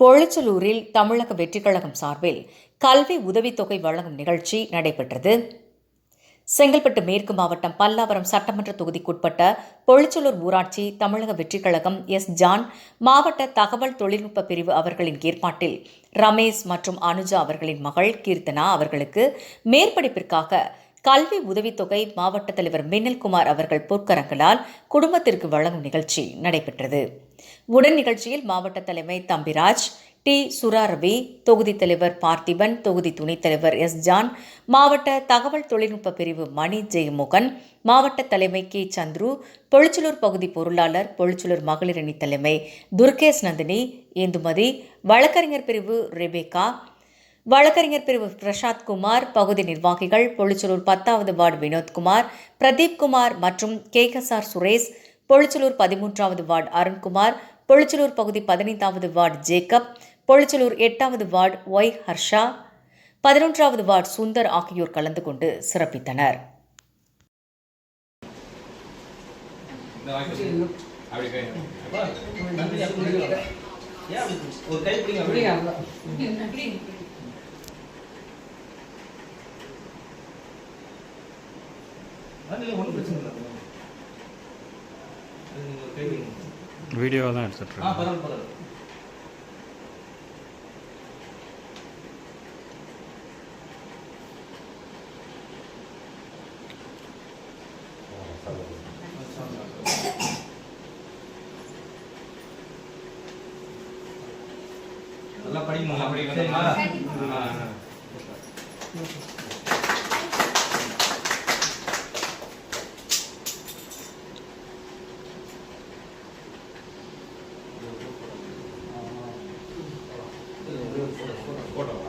பொழிச்சலூரில் தமிழக வெற்றிக் கழகம் சார்பில் கல்வி உதவித்தொகை வழங்கும் நிகழ்ச்சி நடைபெற்றது. செங்கல்பட்டு மேற்கு மாவட்டம் பல்லாவரம் சட்டமன்ற தொகுதிக்குட்பட்ட பொழிச்சலூர் ஊராட்சி தமிழக வெற்றிக் கழகம் எஸ். ஜான் மாவட்ட தகவல் தொழில்நுட்ப பிரிவு அவர்களின் ஏற்பாட்டில் ரமேஷ் மற்றும் அனுஜா அவர்களின் மகள் கீர்த்தனா அவர்களுக்கு மேற்படிப்பிற்காக கல்வி உதவித்தொகை மாவட்ட தலைவர் மின்னல்குமார் அவர்கள் பொற்கரங்களால் குடும்பத்திற்கு வழங்கும் நிகழ்ச்சி நடைபெற்றது. உடன் நிகழ்ச்சியில் மாவட்ட தலைமை தம்பிராஜ் டி. சுராரவி தொகுதி தலைவர் பார்த்திபன் தொகுதி துணைத் தலைவர் எஸ். ஜான் மாவட்ட தகவல் தொழில்நுட்ப பிரிவு மணி ஜெயமோகன் மாவட்ட தலைமை கே. சந்துரு பொழிச்சலூர் பகுதி பொருளாளர் பொழிச்சலூர் மகளிர் அணி தலைமை துர்கேஷ் நந்தினி இந்துமதி வழக்கறிஞர் பிரிவு ரெபேகா வழக்கறிஞர் பிரிவு பிரசாத் குமார் பகுதி நிர்வாகிகள் பொழிச்சலூர் பத்தாவது வார்டு வினோத்குமார் பிரதீப் குமார் மற்றும் கேகசார் சுரேஷ் பொழிச்சலூர் பதிமூன்றாவது வார்டு அருண்குமார் பொழிச்சலூர் பகுதி பதினைந்தாவது வார்டு ஜேக்கப் பொழிச்சலூர் எட்டாவது வார்டு ஒய் ஹர்ஷா பதினொன்றாவது வார்டு சுந்தர் ஆகியோர் கலந்து கொண்டு சிறப்பித்தனர். கை ஒரு கை பிடிங்க. அப்படி ஒன்றும் பிரச்சனை இல்லை. கை வீடியோ தான் எடுத்துட்டு ஆ இருக்கேன். பரவாயில்ல பரவாயில்ல. நல்லா படிக்கணும் அப்படி வந்து. psicólogo.